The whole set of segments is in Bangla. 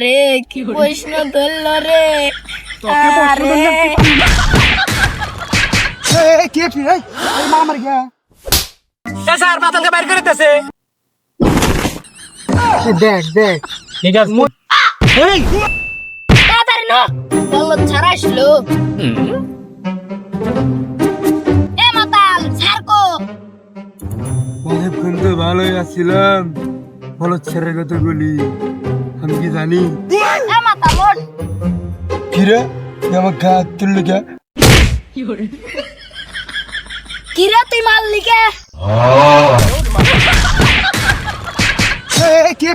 রে কি বৈষ্ণ ধরল রে কে কি এই মা আমার স্যার মাতালকে বাইর করে দেখ দেখ ঠিক আছে এই তাড়াতাড়ি না বলল ছাড়া আসলো তো ভালোই ছেড়ে কথা বলি। আমি কি জানি? কিরে আমার গা তুললি কে? কি রে তুই মারলি কে? কে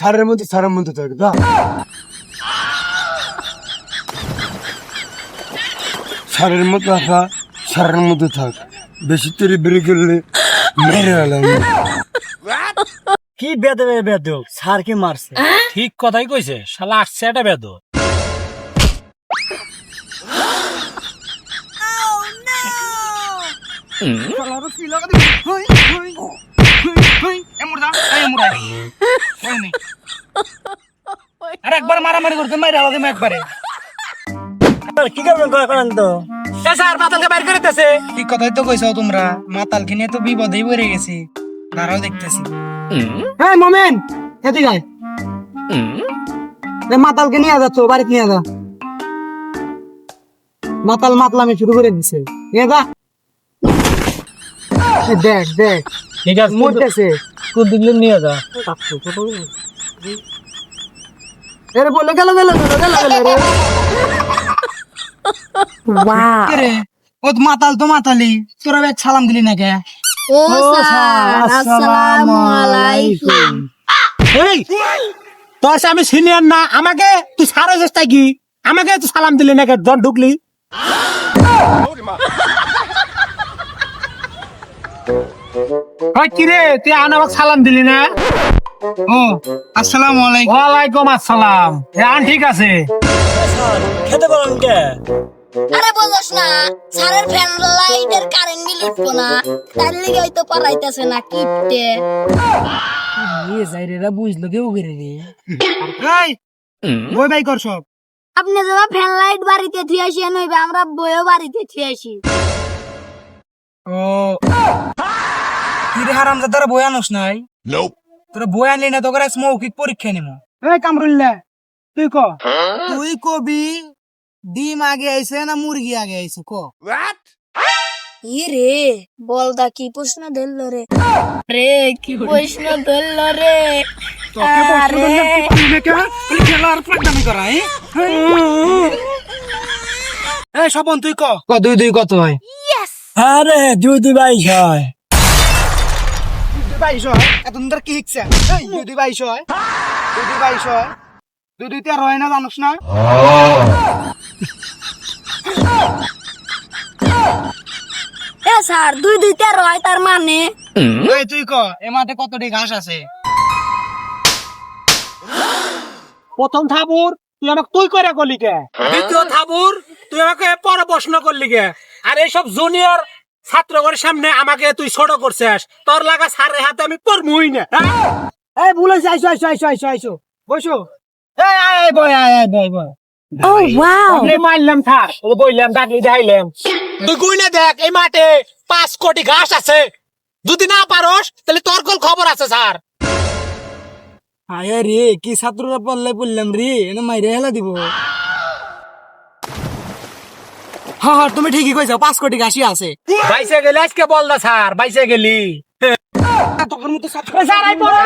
সারের মধ্যে সারের মধ্যে থাক দা সারের মধ্যে থাকা সারের মধ্যে থাক। বেশি বেড়ে গেলে মেরে গেলাম কি বেদে বেদ স্যার কি মারছে? ঠিক কথাই কইছে। শালা আসছে এটা বেদ আর একবার মারামারি করতে মারি আলাদা একবারে। কি করবেন? করেন তো। স্যার মাতালকে বাইর করে দিতেছে। ঠিক কথাই তো কইছো তোমরা। মাতাল কিনে তো বিপদেই পড়ে গেছি। তারাও দেখতেছি। হ্যাঁ মোমেন এদিকে আয় রে মাতালকে নিয়ে যাচ্ছ বাড়ি নিয়ে যা। মাতাল মাতলামি শুরু করে দিছে। নিয়ে যা। দেখ দেখ। ঠিক আছে মরতেছে। কোন নিয়ে যা। এরে বলে গেল গেল গেল গেল গেল রে ও তো মাতাল তো মাতালি। তোরা এক সালাম দিলি না কে ও স্যার আসসালামু আলাইকুম। এই তোর সে আমি সিনিয়র না আমাকে তুই সারা চেষ্টা কি আমাকে তুই সালাম দিলি না জন ঢুকলি? কিরে তুই আনাবাক সালাম দিলি না? ও আসসালামু আলাইকুম। ওয়ালাইকুম আসসালাম। ঠিক আছে। খেতে পারেন কে? আরে বলছ না স্যারের ফ্যান লাইটের কারেন্ট বিল উঠবো না। তার লিগে হয়তো পারাইতেছে না কিপটে। এ যাইরেরা বুঝলো কেউ করে রে এই বই বাই কর সব। আপনি যারা ফ্যান লাইট বাড়িতে থুয়ে আসি নইবে আমরা বইও বাড়িতে থুয়ে আসি। ও। কি রে হারাম দাদারা বই আনস নাই? তোরা বই আনলি না তোকে মৌখিক পরীক্ষা নিব এই কামরুল্লা তুই ক? তুই কবি? ডিম আগে আইছে না মুরগি আগে আইছে ক? ইরে বলদা কি প্রশ্ন ধরল রে? রে কি প্রশ্ন ধরল রে। খেলার পাগলামি করা এই? স্বপন তুই ক? ক দুই দুই কত হয় আরে দুই দুই বাইশ হয় দুই বাইশ হয় এত তোর কি শিখছে? দুই দুই বাইশ হয় দুই দুই বাইশ হয় দুই দুই তেরো হয় না জানোস না? এ স্যার দুই দুই তেরো হয় তার মানে? এই তুই ক এ মাঠে কতটি ঘাস আছে? প্রথম থাবুর তুই আমাকে তুই করে করলি কে? দ্বিতীয় থাবুর তুই আমাকে পর প্রশ্ন করলি কে আর এইসব জুনিয়র ছাত্রগণের সামনে আমাকে তুই ছোট করছিস। তোর লাগা সারের হাতে আমি পড়মুই না। হ্যাঁ? এই হয়েছে আইসো আইসো আইসো আইসো আইসো। বসো। এই আয় আয় বয় আয় আয় বয় বয়। ও ওয়াও আপনি মারলাম থাক ও বললাম ডাকলি দেখাইলাম তুই গুইনে দেখ এই মাঠে পাঁচ কোটি ঘাস আছে যদি না পারোস তাহলে তোর কোন খবর আছে স্যার আয় রে কি ছাত্ররা পড়লে পড়লাম রে এনে মাইরে হেলা দিব হ্যাঁ হ্যাঁ তুমি ঠিকই কইছো পাঁচ কোটি ঘাসি আছে বাইসে গেলি আজকে বল না স্যার বাইসে গেলি তখন মতো স্যার আই পড়ো